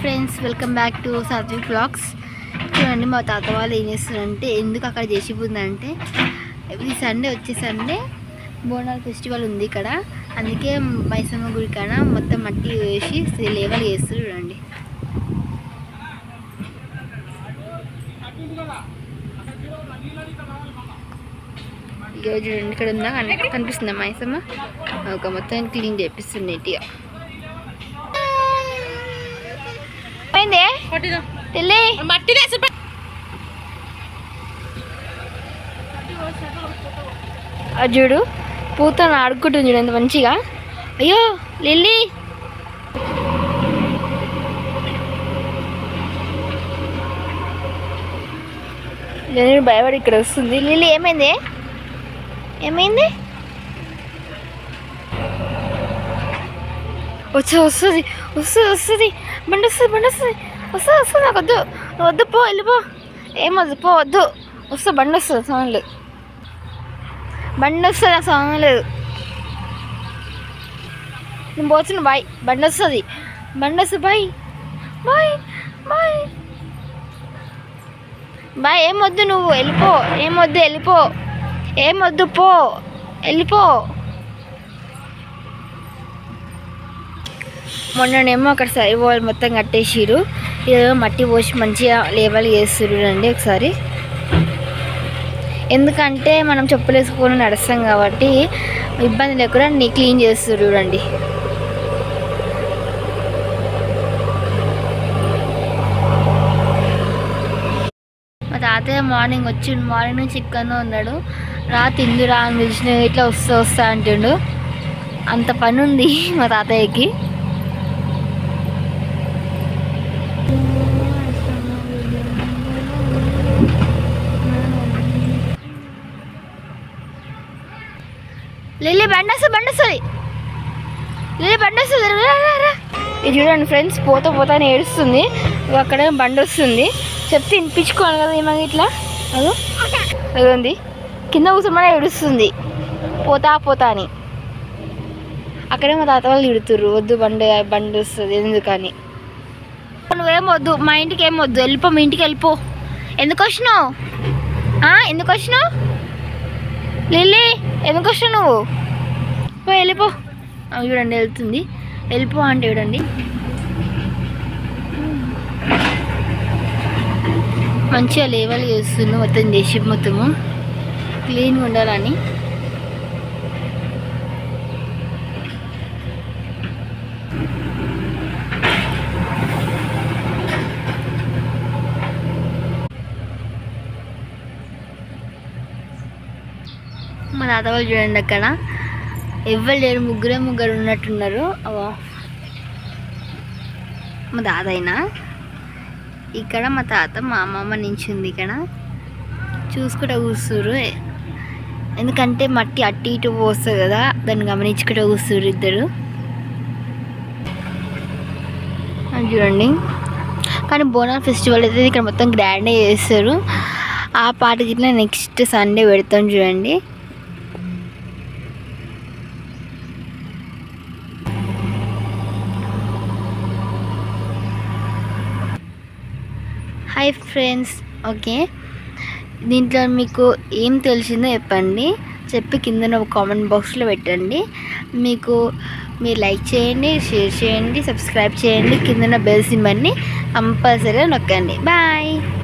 Friends welcome back to Satvik blogs చూడండి మా తాత వాళ్ళు ఏం చేస్తారంటే ఎందుకు అక్కడ చేసి ఈ సండే వచ్చే సండే బోనాల ఫెస్టివల్ ఉంది ఇక్కడ. అందుకే మైసమ్మ గుడి కాడ మొత్తం మట్టి వేసి లేవలు చేస్తారు చూడండి. ఇక చూడండి ఇక్కడ ఉందా? కనిపిస్తుందా మైసమ్మ? ఒక మొత్తం క్లీన్ చేపిస్తుంది నీట్గా. పోయిందే తెల్లి. మట్టినే అది చూడు పూతను ఆడుకుంటుంది చూడు ఎంత మంచిగా. అయ్యో లిల్లీ. నేను భయపడి ఇక్కడ వస్తుంది. లిల్లీ ఏమైంది? ఏమైంది? వచ్చి వస్తుంది వస్తుంది వస్తుంది. బండి వస్తుంది బండి వస్తుంది. వస్తుంది వస్తుంది నాకు వద్దు. వద్దు పో వెళ్ళిపో ఏమొద్దు పో వద్దు. వస్తుంది బండి వస్తుంది సౌండ్ లేదు. బండి వస్తుంది నాకు సౌండ్ లేదు. నేను పోతున్నా బాయ్. బండి వస్తుంది. బండి వస్తుంది బాయ్. Bye bye. బాయ్ ఏమొద్దు నువ్వు? వెళ్ళిపో. ఏమొద్దు వెళ్ళిపో. ఏమొద్దు పో. వెళ్ళిపో. మొన్ననేమో అక్కడ సరి వాళ్ళు మొత్తం కట్టేసిరు ఇదేమో మట్టి పోసి మంచిగా లేవల్ చేస్తుర్రు రండి ఒకసారి. ఎందుకంటే మనం చెప్పులు వేసుకొని నడుస్తాం కాబట్టి ఇబ్బంది లేకుండా నీ క్లీన్ చేస్తుండ్రు చూడండి మా తాతయ్య మార్నింగ్ వచ్చి మార్నింగ్ నుంచి ఇక్కడనే ఉన్నాడు. రా తిందురా అని పిలిచిన ఇట్లా వస్తా వస్తా అంటుండు. అంత పని ఉంది మా తాతయ్యకి. లిల్లీ బండి బండస్తుంది బండి వస్తుంది లిల్లీ బండి వస్తుంది ఇది చూడండి ఫ్రెండ్స్ పోతా పోతా అని ఏడుస్తుంది. అక్కడ బండి వస్తుంది చెప్తే వినిపించుకోవాలి కదా ఏమన్నా ఇట్లా? అదో అదొంది కింద కూర్చోమని ఏడుస్తుంది. పోతా పోతా అని. అక్కడే మా తాత వాళ్ళు తిడుతుర్రు. వద్దు బండి బండి వస్తుంది ఎందుకని? నువ్వేం వద్దు మా ఇంటికి ఏం వద్దు. వెళ్ళిపో మీ ఇంటికి వెళ్ళిపో. ఎందుకు వచ్చినావు? ఎందుకు వచ్చినావు? లిల్లీ. ఎందుకు వస్తావు నువ్వు? పో వెళ్ళిపో. చూడండి వెళ్తుంది. వెళ్ళిపో అంటే చూడండి. మంచిగా లేవలు చేస్తున్నావు మొత్తం చేసి మొత్తము. క్లీన్గా ఉండాలని. తాత వాళ్ళు చూడండి అక్కడ. ఎవరు లేరు ముగ్గురే ముగ్గురు ఉన్నట్టున్నారు. అవో. మా తాతయ్యనా? ఇక్కడ మా తాత మా అమ్మమ్మ నించుంది ఇక్కడ. చూసుకుంటూ కూర్చుర్రు. ఎందుకంటే మట్టి అట్టి ఇటు పోస్తుంది కదా దాన్ని గమనించుకుంటూ కూర్చుర్రు ఇద్దరు. చూడండి. కానీ బోనాల్ ఫెస్టివల్ అయితే ఇక్కడ మొత్తం గ్రాండ్గా చేస్తారు. ఆ పాట గిట్లా నెక్స్ట్ సండే పెడతాం చూడండి. హాయ్ ఫ్రెండ్స్ ఓకే దీంట్లో మీకు ఏం తెలిసిందో చెప్పండి. చెప్పి కింద కామెంట్ బాక్స్లో పెట్టండి. మీకు మీరు లైక్ చేయండి షేర్ చేయండి సబ్స్క్రైబ్ చేయండి. కింద బెల్ సింబల్ని కంపల్సరీగా నొక్కండి. బాయ్